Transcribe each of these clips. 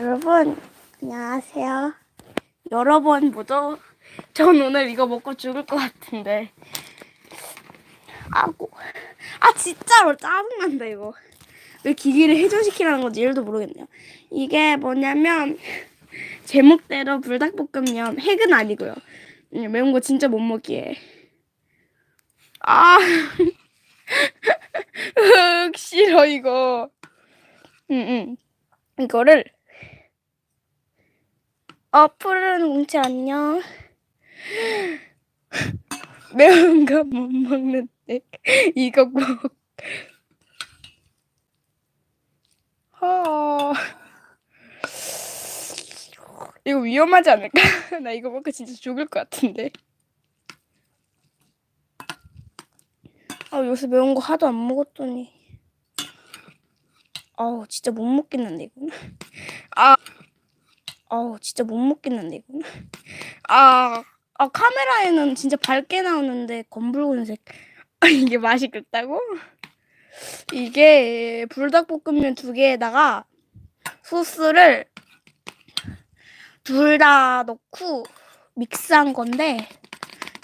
여러분, 안녕하세요. 여러분, 뭐죠? 전 오늘 이거 먹고 죽을 것 같은데. 아고. 아, 진짜로 짜증난다, 이거. 왜 기기를 회전시키라는 건지 1도 모르겠네요. 이게 뭐냐면, 제목대로 불닭볶음면, 핵은 아니고요. 음, 매운 거 진짜 못 먹기에. 아, 흑, 싫어, 이거. 응, 응. 이거를 어, 푸른 웅치 안녕. 매운 거 못 먹는데 이거 꼭. 어. 이거 위험하지 않을까? 나 이거 먹고 진짜 죽을 것 같은데. 아 요새 매운 거 하도 안 먹었더니. 아우 진짜 못 먹겠는데 이거. 아. 아우 진짜 못 먹겠는데 이거. 아, 아 카메라에는 진짜 밝게 나오는데 검붉은색. 아, 이게 맛있겠다고? 이게 불닭볶음면 두 개에다가 소스를 둘 다 넣고 믹스한 건데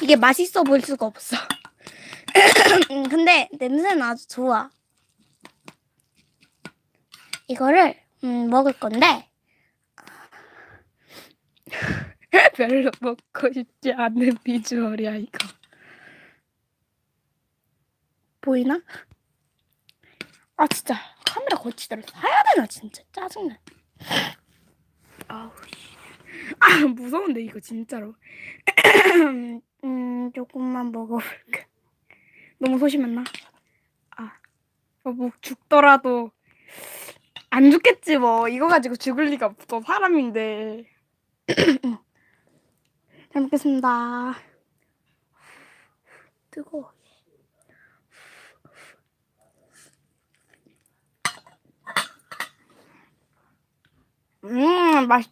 이게 맛있어 보일 수가 없어. 음, 근데 냄새는 아주 좋아. 이거를 음, 먹을 건데 별로 먹고 싶지 않은 비주얼이야 이거. 보이나? 아 진짜 카메라 거치대로 사야 되나 진짜 짜증나. 아우 씨. 아 무서운데 이거 진짜로. 음 조금만 먹어볼까. 너무 소심했나? 아, 어, 뭐 죽더라도 안 죽겠지 뭐 이거 가지고 죽을 리가 없어 사람인데. 잘 먹겠습니다. 뜨거워. 음, 맛.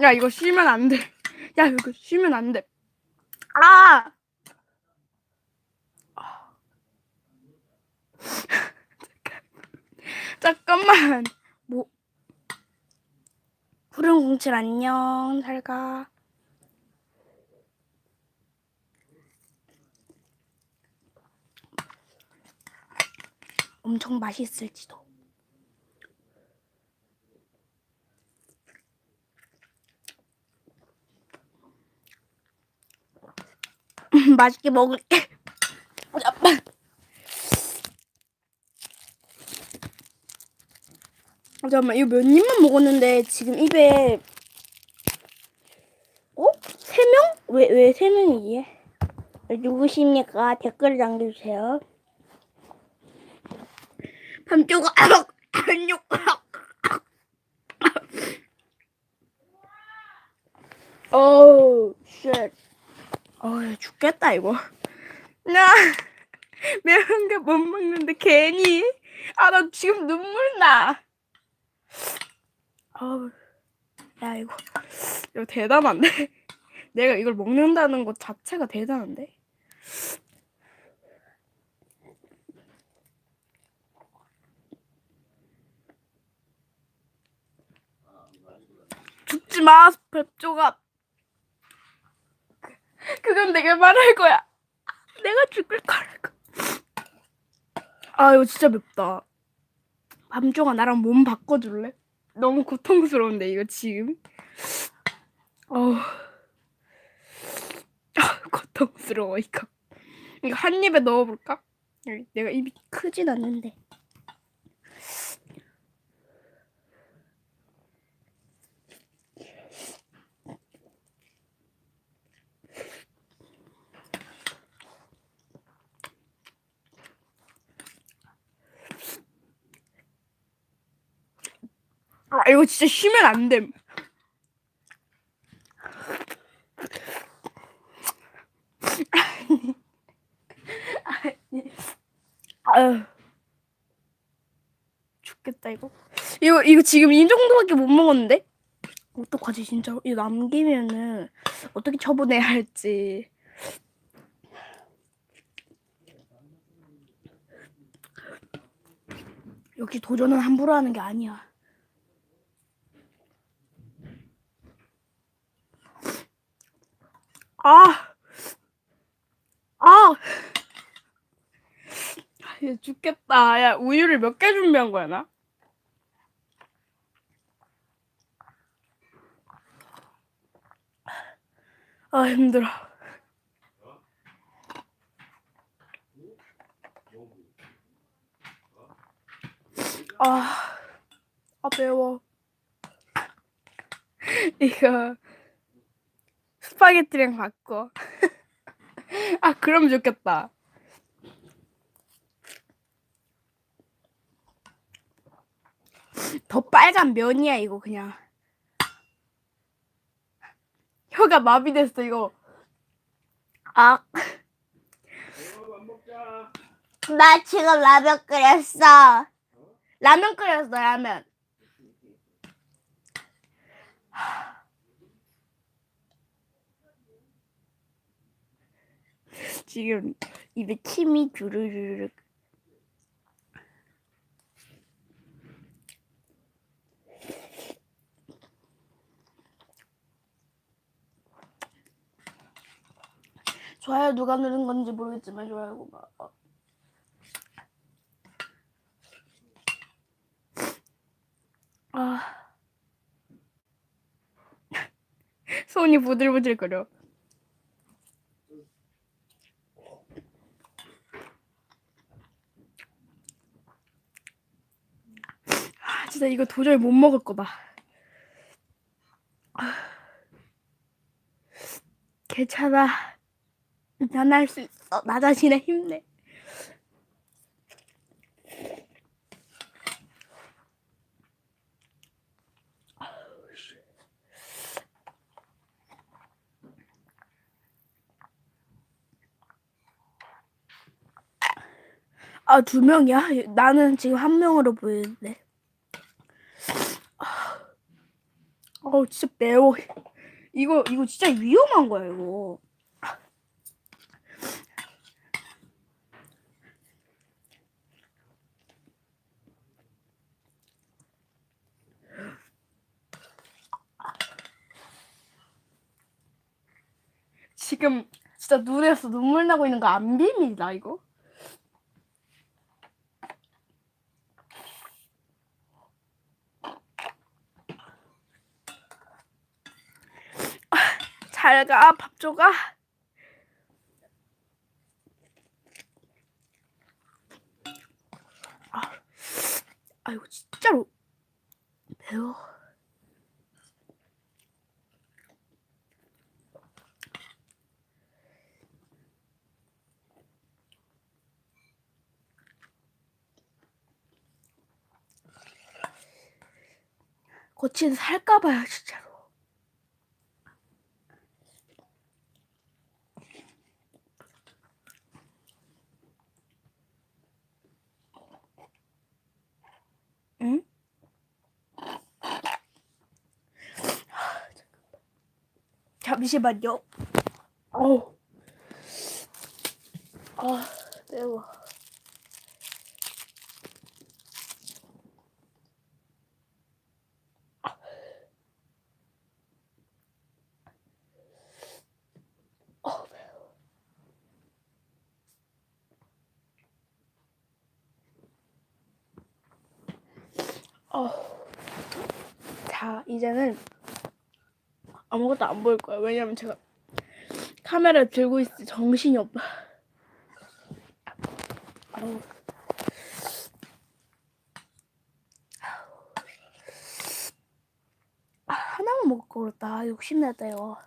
야, 이거 쉬면 안 돼. 야, 이거 쉬면 안 돼. 아! 잠깐만. 뭐. 푸른 공칠 안녕. 잘 가. 엄청 맛있을지도. 맛있게 먹을게. 잠깐만. 아, 잠깐만 이거 몇 입만 먹었는데 지금 입에 어? 세 명? 왜 왜 세 명이지? 누구십니까? 댓글 남겨주세요. 밤조가 안녕. 어우, 쉣. 어우, 죽겠다, 이거. 나 매운 거못 먹는데 괜히. 아, 나 지금 눈물 나. 어우, 야, 이거. 이거 대단한데? 내가 이걸 먹는다는 것 자체가 대단한데? 죽지 마, 뵙조가. 그건 내가 말할 거야. 내가 죽을 거라고. 아, 이거 진짜 맵다. 밤조가 나랑 몸 바꿔줄래? 너무 고통스러운데, 이거 지금. 아, 고통스러워, 이거. 이거 한 입에 넣어볼까? 내가 입이 크진 않는데. 아 이거 진짜 쉬면 안 됨. 죽겠다 이거. 이거 이거 지금 이 정도밖에 못 먹었는데? 어떡하지 진짜 이거 남기면은 어떻게 처분해야 할지. 역시 도전은 함부로 하는 게 아니야. 아, 아, 얘 죽겠다. 야, 우유를 몇 개 준비한 거야, 나? 아, 힘들어. 아, 아, 매워. 이거, 스파게티랑 바꿔. 아, 그럼 좋겠다. 더 빨간 면이야, 이거 그냥. 혀가 마비됐어, 이거. 아. 나 지금 라면 끓였어. 라면 끓였어, 라면. 지금 입에 침이 주르르륵. 좋아요 누가 누른 건지 모르겠지만 좋아요가 어. 아 손이 부들부들거려. 아 진짜 이거 도저히 못 먹을 거다. 아. 괜찮아. 난 할 수 있어. 나 자신의 힘내. 아, 두 명이야? 나는 지금 한 명으로 보이는데. 어, 진짜 매워. 이거, 이거 진짜 위험한 거야, 이거. 지금 진짜 눈에서 눈물 나고 있는 거 안 비밀이다, 이거. 잘 가, 밥 줘가. 아, 아이고, 진짜로 매워. 고치는 살까봐요, 진짜로. 응? 잠시만요. 어우. 아, 매워. 어. 자, 이제는 아무것도 안 보일 거예요. 왜냐면 제가 카메라 들고 있을 때 정신이. 아우. 아, 하나만 먹을 거 그렇다. 욕심냈다, 이거.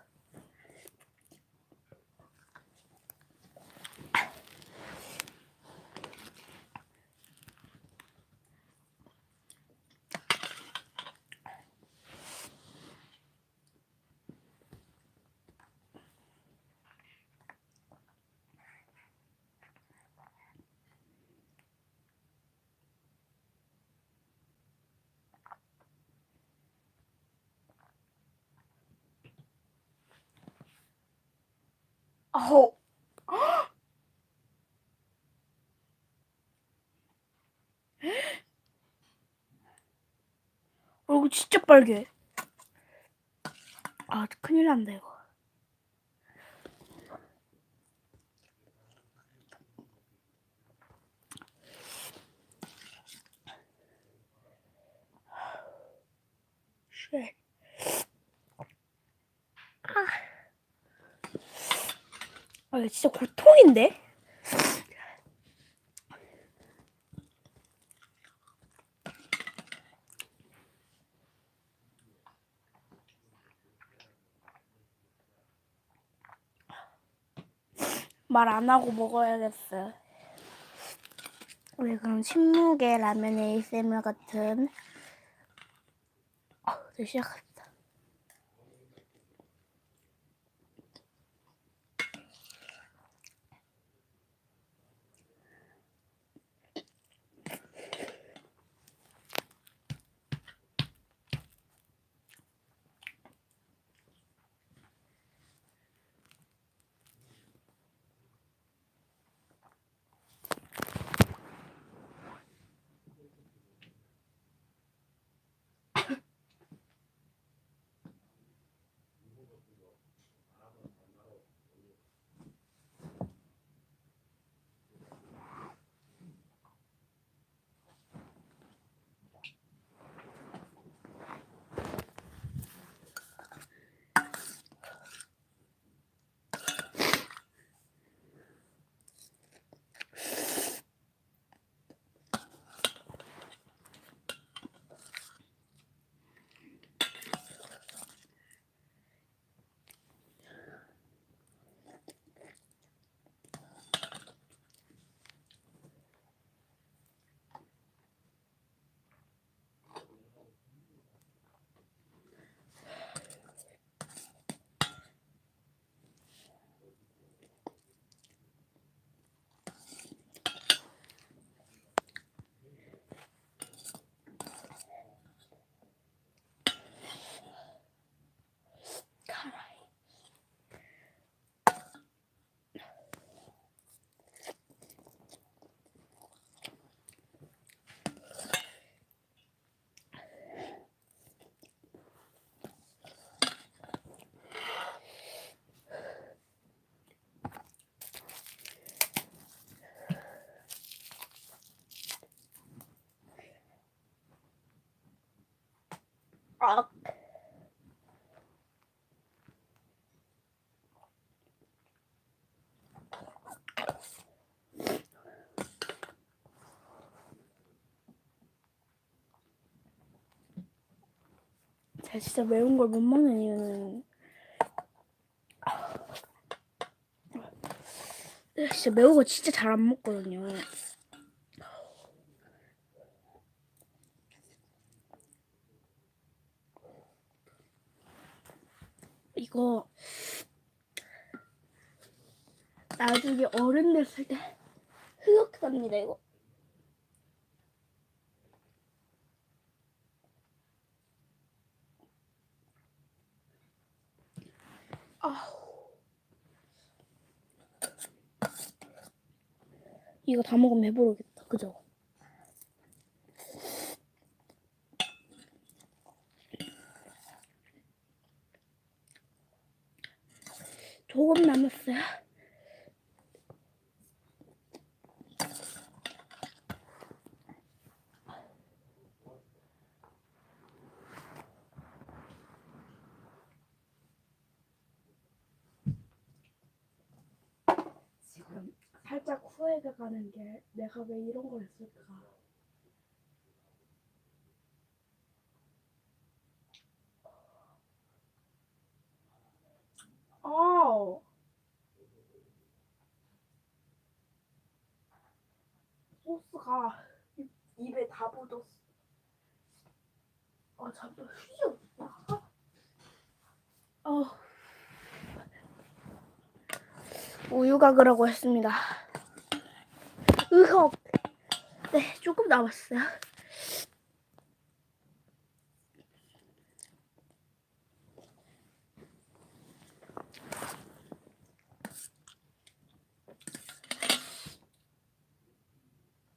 아홉. 어. 얼굴 진짜 빨개. 아, 큰일 난다, 이거. 쉐. 아. 아, 이거 진짜 고통인데? 말 안 하고 먹어야겠어요. 우리 그럼 침묵의 라면 ASMR 같은 어, 시작합니 제가 진짜 매운 걸 못 먹는 이유는 진짜 매운 거 진짜 잘 안 먹거든요. 이거 나중에 어른 됐을 때 흑역사입니다 이거. 이거 다 먹으면 배부르겠다. 그죠? 조금 남았어요. 지금 살짝 후회가 가는 게 내가 왜 이런 걸 했을까? 어. 소스가 입, 입에 다 묻었어. 아, 잠깐 휴지 어. 우유각이라고 했습니다. 으헉. 네, 조금 남았어요.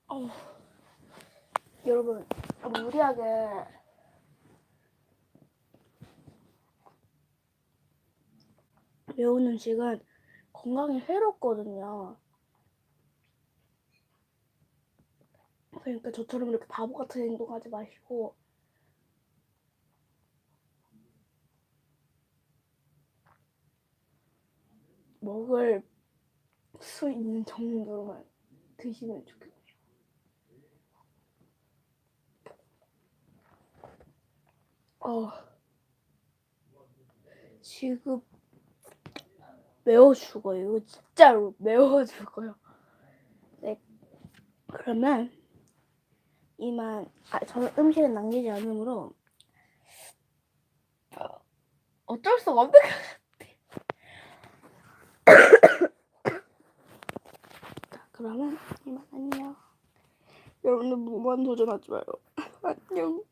어. 여러분, 무리하게 매운 음식은 건강에 해롭거든요. 그러니까 저처럼 이렇게 바보 같은 행동하지 마시고 먹을 수 있는 정도로만 드시면 좋겠어요. 어, 지금 매워 죽어요. 이거 진짜로 매워 죽어요. 네, 그러면. 이만 아 저는 음식은 남기지 않으므로 어, 어쩔 수가 없는 것 같아. 자, 그러면 이만 안녕. 여러분들 무한 도전하지 마요. 안녕.